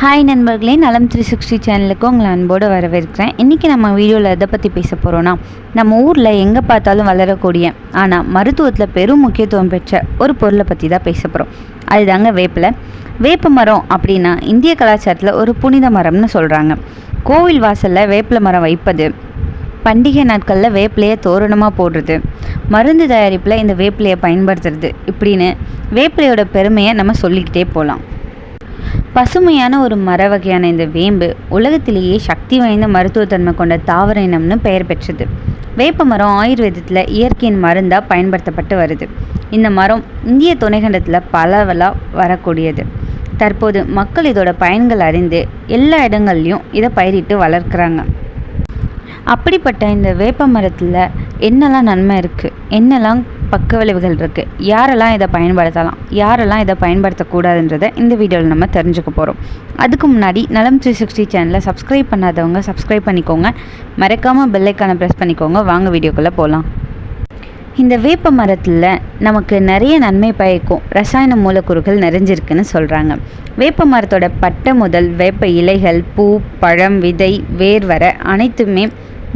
Hi நண்பர்களே நலம் three sixty சேனலுக்கு உங்களை அன்போடு வரவேற்கிறேன். இன்றைக்கி நம்ம வீடியோவில் எதை பற்றி பேச போகிறோன்னா நம்ம ஊரில் எங்கே பார்த்தாலும் வளரக்கூடிய ஆனால் மருத்துவத்தில் பெரும் முக்கியத்துவம் பெற்ற ஒரு பொருளை பற்றி தான் பேச போகிறோம் அதுதாங்க வேப்பிலை. வேப்ப மரம் அப்படின்னா இந்திய கலாச்சாரத்தில் ஒரு புனித மரம்னு சொல்கிறாங்க கோவில் வாசலில் வேப்பிலை மரம் வைப்பது பண்டிகை நாட்களில் வேப்பிலையை தோரணமாக போடுறது மருந்து தயாரிப்பில் இந்த வேப்பிலையை பயன்படுத்துறது இப்படின்னு வேப்பிலையோட பெருமையை நம்ம சொல்லிக்கிட்டே போகலாம் பசுமையான ஒரு மர வகையான இந்த வேம்பு உலகத்திலேயே சக்தி வாய்ந்த மருத்துவத்தன்மை கொண்ட தாவர இனம்னு பெயர் பெற்றது. வேப்ப மரம் ஆயுர்வேதத்தில் இயற்கையின் மருந்தாக பயன்படுத்தப்பட்டு வருது. இந்த மரம் இந்திய துணைக்கண்டத்தில் பலவலாக வரக்கூடியது. தற்போது மக்கள் இதோட பயன்கள் அறிந்து எல்லா இடங்கள்லையும் இதை பயிரிட்டு வளர்க்குறாங்க. அப்படிப்பட்ட இந்த வேப்ப மரத்தில் என்னெல்லாம் நன்மை இருக்குது என்னெல்லாம் பக்க விளைவுகள் இருக்குது யாரெல்லாம் இதை பயன்படுத்தலாம்? யாரெல்லாம் இதை பயன்படுத்தக்கூடாதுன்றதை இந்த வீடியோவில் நம்ம தெரிஞ்சுக்க போகிறோம் அதுக்கு முன்னாடி நலம் த்ரீ சிக்ஸ்டி சேனலை சப்ஸ்கிரைப் பண்ணாதவங்க சப்ஸ்கிரைப் பண்ணிக்கோங்க. மறக்காமல் பெல்லைக்கான ப்ரெஸ் பண்ணிக்கோங்க. வாங்க வீடியோக்குள்ளே போகலாம் இந்த வேப்ப மரத்தில் நமக்கு நிறைய நன்மை பயக்கும். ரசாயன மூலக்கூறுகள் நிறைஞ்சிருக்குன்னு சொல்கிறாங்க வேப்ப மரத்தோட பட்டை முதல் வேப்ப இலைகள் பூ பழம் விதை வேர் வர அனைத்துமே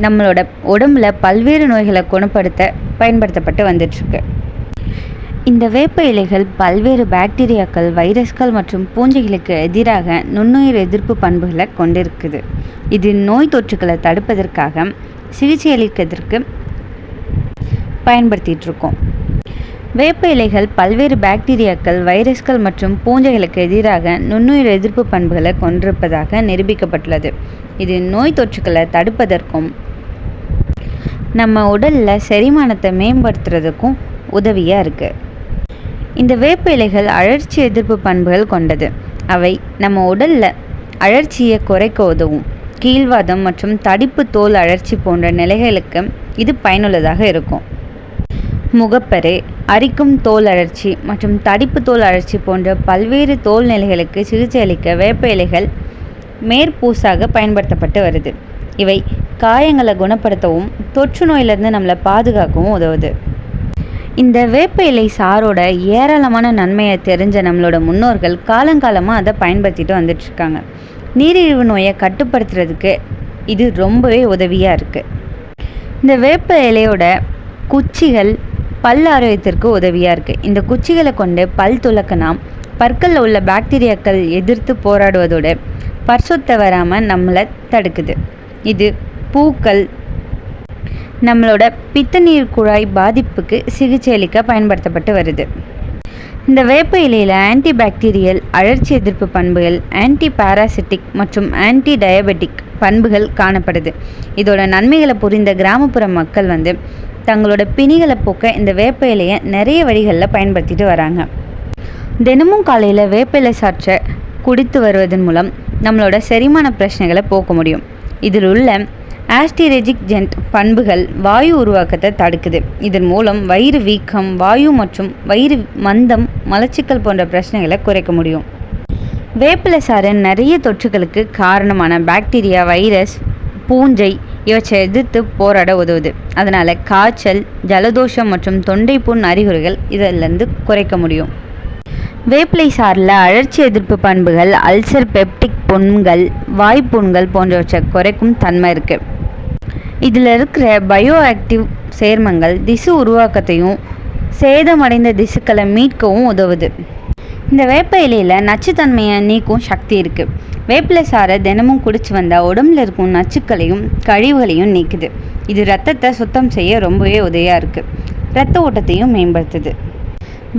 நம்மளோட உடம்புல பல்வேறு நோய்களை குணப்படுத்த பயன்படுத்தப்பட்டு வந்துட்டுருக்கு. இந்த வேப்ப இலைகள் பல்வேறு பாக்டீரியாக்கள் வைரஸ்கள் மற்றும் பூஞ்சைகளுக்கு எதிராக நுண்ணுயிர் எதிர்ப்பு பண்புகளை கொண்டிருக்குது. இது நோய் தொற்றுக்களை தடுப்பதற்காக சிகிச்சை அளிக்கிறதுக்கு பயன்படுத்திகிட்டு இருக்கோம் வேப்ப இலைகள் பல்வேறு பாக்டீரியாக்கள் வைரஸ்கள் மற்றும் பூஞ்சைகளுக்கு எதிராக நுண்ணுயிர் எதிர்ப்பு பண்புகளை கொண்டிருப்பதாக நிரூபிக்கப்பட்டுள்ளது. இது நோய் தொற்றுக்களை தடுப்பதற்கும் நம்ம உடலில் செரிமானத்தை மேம்படுத்துறதுக்கும் உதவியாக இருக்குது இந்த வேப்ப இலைகள் அழற்சி எதிர்ப்பு பண்புகள் கொண்டது. அவை நம்ம உடலில் அழற்சியை குறைக்க உதவும். கீழ்வாதம் மற்றும் தடிப்பு தோல் அழற்சி போன்ற நிலைகளுக்கு இது பயனுள்ளதாக இருக்கும். முகப்பரு அரிக்கும் தோல் அழற்சி மற்றும் தடிப்பு தோல் அழற்சி போன்ற பல்வேறு தோல் நிலைகளுக்கு சிகிச்சை அளிக்க வேப்ப இலைகள் மேற்பூசாக பயன்படுத்தப்பட்டு வருது. இவை காயங்களை குணப்படுத்தவும் தொற்று நோயிலிருந்து நம்மளை பாதுகாக்கவும் உதவுது. இந்த வேப்ப இலை சாரோட ஏராளமான நன்மையை தெரிஞ்ச நம்மளோட முன்னோர்கள் காலங்காலமாக அதை பயன்படுத்திட்டு வந்துட்டுருக்காங்க நீரிழிவு நோயை கட்டுப்படுத்துறதுக்கு இது ரொம்பவே உதவியாக இருக்குது இந்த வேப்ப இலையோட குச்சிகள் பல் ஆரோக்கியத்திற்கு உதவியாக இருக்குது இந்த குச்சிகளை கொண்டு பல் துளக்கினால் பற்களில் உள்ள பாக்டீரியாக்கள் எதிர்த்து போராடுவதோடு பர்சொத்தை வராமல் நம்மளை தடுக்குது. இது பூக்கள் நம்மளோட பித்த நீர் குழாய் பாதிப்புக்கு சிகிச்சை அளிக்க பயன்படுத்தப்பட்டு வருது. இந்த வேப்ப இலையில் ஆன்டி பாக்டீரியல் அழற்சி எதிர்ப்பு பண்புகள் ஆன்டி பாராசிட்டிக் மற்றும் ஆன்டி டயபெட்டிக் பண்புகள் காணப்படுது. இதோட நன்மைகளை புரிந்த கிராமப்புற மக்கள் வந்து தங்களோட பிணிகளை போக்க இந்த வேப்ப இலையை நிறைய வழிகளில் பயன்படுத்திட்டு வராங்க. தினமும் காலையில் வேப்ப இலை சாற்றை குடித்து வருவதன் மூலம் நம்மளோட செரிமான பிரச்சனைகளை போக்க முடியும். இதில் உள்ள ஆஸ்டிரெஜிக் ஜென்ட் பண்புகள் வாயு உருவாக்கத்தை தடுக்குது. இதன் மூலம் வயிறு வீக்கம் வாயு மற்றும் வயிறு மந்தம் மலச்சிக்கல் போன்ற பிரச்சனைகளை குறைக்க முடியும். வேப்பிலை சாறு நிறைய தொற்றுகளுக்கு காரணமான பாக்டீரியா வைரஸ் பூஞ்சை இவற்றை எதிர்த்து போராட உதவுது. அதனால் காய்ச்சல் ஜலதோஷம் மற்றும் தொண்டை புண் அறிகுறிகள் இதிலிருந்து குறைக்க முடியும். வேப்பிலை சாறில் அழற்சி எதிர்ப்பு பண்புகள் அல்சர் பெப்டிக் புண்கள் வாய்ப்புண்கள் போன்றவற்றை குறைக்கும் தன்மை இருக்குது இதில் இருக்கிற பயோ ஆக்டிவ் சேர்மங்கள் திசு உருவாக்கத்தையும் சேதமடைந்த திசுக்களை மீட்கவும் உதவுது. இந்த வேப்ப இலையில் நச்சுத்தன்மையை நீக்கும் சக்தி இருக்குது வேப்பிலை சாறை தினமும் குடிச்சு வந்தால் உடம்புல இருக்கும் நச்சுக்களையும் கழிவுகளையும் நீக்குது. இது ரத்தத்தை சுத்தம் செய்ய ரொம்பவே உதவியாக இருக்குது ரத்த ஓட்டத்தையும் மேம்படுத்துது.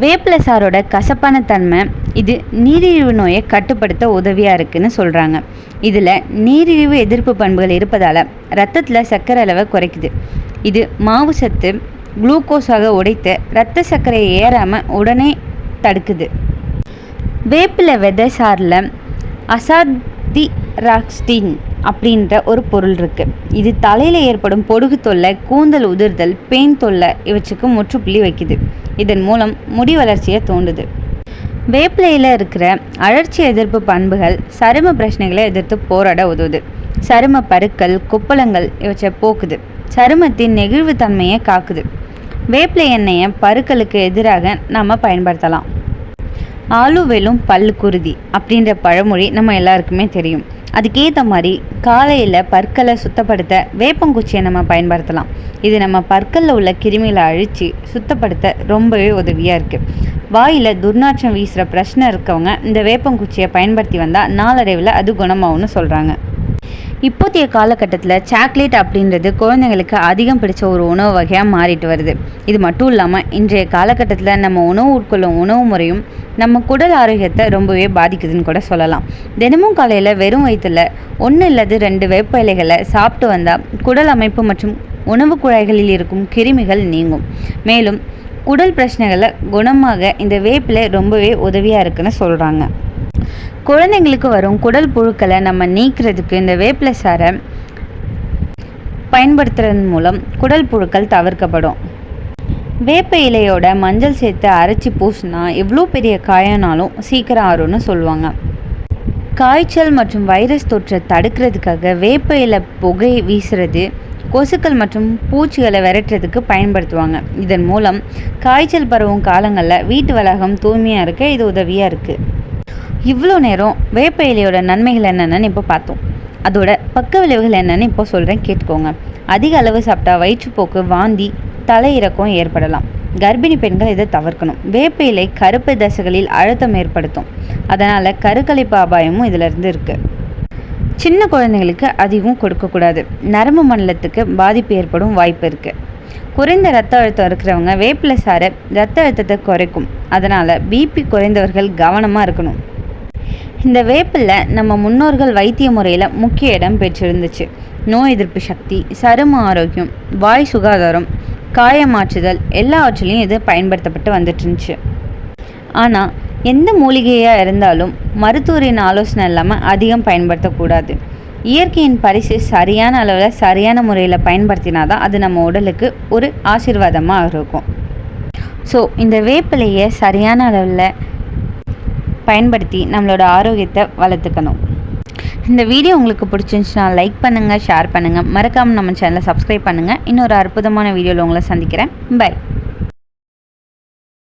வேப்பிலை சாரோட கசப்பான தன்மை இது நீரிழிவு நோயை கட்டுப்படுத்த உதவியாக இருக்குன்னு சொல்கிறாங்க இதில் நீரிழிவு எதிர்ப்பு பண்புகள் இருப்பதால் ரத்தத்தில் சர்க்கரை அளவை குறைக்குது. இது மாவு சத்து குளுக்கோஸாக உடைத்து இரத்த சர்க்கரையை ஏறாமல் உடனே தடுக்குது. வேப்பிலை விதை சாரில் அசாதிராக்ஸ்டின் அப்படின்ற ஒரு பொருள் இருக்குது இது தலையில் ஏற்படும் பொடுகு தொல்லை கூந்தல் உதிர்தல் பேன் தொல்லை இவற்றுக்கு முற்றுப்புள்ளி வைக்குது. இதன் மூலம் முடி வளர்ச்சியை தோண்டுது. வேப்பிலையில் இருக்கிற அழற்சி எதிர்ப்பு பண்புகள் சரும பிரச்சனைகளை எதிர்த்து போராட உதவுது. சரும பருக்கள் குப்பளங்கள் இவற்றை போக்குது. சருமத்தின் நெகிழ்வு தன்மையை காக்குது. வேப்பிலை எண்ணெயை பருக்களுக்கு எதிராக நாம் பயன்படுத்தலாம். ஆளு பல்லு குருதி அப்படின்ற பழமொழி நம்ம எல்லாருக்குமே தெரியும். அதுக்கேற்ற மாதிரி காலையில் பற்களை சுத்தப்படுத்த வேப்பங்குச்சியை நம்ம பயன்படுத்தலாம். இது நம்ம பற்களில் உள்ள கிருமிகளை அழித்து சுத்தப்படுத்த ரொம்பவே உதவியாக இருக்குது வாயில் துர்நாற்றம் வீசுகிற பிரச்சனை இருக்கவங்க இந்த வேப்பங்குச்சியை பயன்படுத்தி வந்தால் நாளடைவில் அது குணமாகும்னு சொல்கிறாங்க இப்போதைய காலகட்டத்தில் சாக்லேட் அப்படின்றது குழந்தைங்களுக்கு அதிகம் பிடிச்ச ஒரு உணவு வகையாக மாறிட்டு வருது. இது மட்டும் இல்லாமல் இன்றைய காலகட்டத்தில் நம்ம உணவு உட்கொள்ளும் உணவு முறையும் நம்ம குடல் ஆரோக்கியத்தை ரொம்பவே பாதிக்குதுன்னு கூட சொல்லலாம். தினமும் காலையில் வெறும் வயிற்றில் ஒன்று இல்லாது ரெண்டு வேப்ப இலைகளை சாப்பிட்டு வந்தால் குடல் அமைப்பு மற்றும் உணவு குழாய்களில் இருக்கும் கிருமிகள் நீங்கும். மேலும் குடல் பிரச்சனைகளை குணமாக இந்த வேப்பிலை ரொம்பவே உதவியாக இருக்குன்னு சொல்கிறாங்க குழந்தைங்களுக்கு வரும் குடல் புழுக்களை நம்ம நீக்கிறதுக்கு இந்த வேப்பிலை சாரை பயன்படுத்துறதன் மூலம் குடல் புழுக்கள் தவிர்க்கப்படும். வேப்ப இலையோட மஞ்சள் சேர்த்து அரைச்சி பூசினா எவ்வளோ பெரிய காயனாலும் சீக்கிரம் ஆறும்னு சொல்லுவாங்க. காய்ச்சல் மற்றும் வைரஸ் தொற்றை தடுக்கிறதுக்காக வேப்ப இலை புகை வீசுறது கொசுக்கள் மற்றும் பூச்சிகளை விரட்டுறதுக்கு பயன்படுத்துவாங்க. இதன் மூலம் காய்ச்சல் பரவும் காலங்களில் வீட்டு வளாகம் தூய்மையாக இருக்க இது உதவியாக இருக்குது இவ்வளோ நேரம் வேப்ப இலையோட நன்மைகள் என்னென்னு இப்போ பார்த்தோம். அதோட பக்க விளைவுகள் என்னென்னு இப்போ சொல்கிறேன் கேட்டுக்கோங்க. அதிக அளவு சாப்பிட்டா வயிற்றுப்போக்கு வாந்தி தலையிறக்கம் ஏற்படலாம். கர்ப்பிணி பெண்கள் இதை தவிர்க்கணும். வேப்ப இலை கருப்பு தசைகளில் அழுத்தம் ஏற்படுத்தும். அதனால் கருக்கலைப்பு அபாயமும் இதிலிருந்து இருக்குது சின்ன குழந்தைங்களுக்கு அதிகம் கொடுக்கக்கூடாது. நரம்பு மண்டலத்துக்கு பாதிப்பு ஏற்படும் வாய்ப்பு இருக்குது குறைந்த ரத்த அழுத்தம் இருக்கிறவங்க வேப்பிலை சாறு ரத்த அழுத்தத்தை குறைக்கும். அதனால் பிபி குறைந்தவர்கள் கவனமாக இருக்கணும். இந்த வேப்பில் நம்ம முன்னோர்கள் வைத்திய முறையில் முக்கிய இடம் பெற்றிருந்துச்சு. நோய் எதிர்ப்பு சக்தி சரும ஆரோக்கியம் வாய் சுகாதாரம் காயமாற்றுதல் எல்லாவற்றிலையும் இது பயன்படுத்தப்பட்டு வந்துட்டு இருந்துச்சு ஆனால் எந்த மூலிகையாக இருந்தாலும் மருத்துவரின் ஆலோசனை இல்லாமல் அதிகம் பயன்படுத்தக்கூடாது. இயற்கையின் பரிசு சரியான அளவில் சரியான முறையில் பயன்படுத்தினா தான் அது நம்ம உடலுக்கு ஒரு ஆசீர்வாதமாக இருக்கும். ஸோ இந்த வேப்பிலையை சரியான அளவில் பயன்படுத்தி நம்மளோட ஆரோக்கியத்தை வளர்த்துக்கணும். இந்த வீடியோ உங்களுக்கு பிடிச்சிருந்துச்சுன்னா லைக் பண்ணுங்கள் ஷேர் பண்ணுங்கள் மறக்காமல் நம்ம சேனலை சப்ஸ்கிரைப் பண்ணுங்கள் இன்னொரு அற்புதமான வீடியோவில் உங்களை சந்திக்கிறேன். பை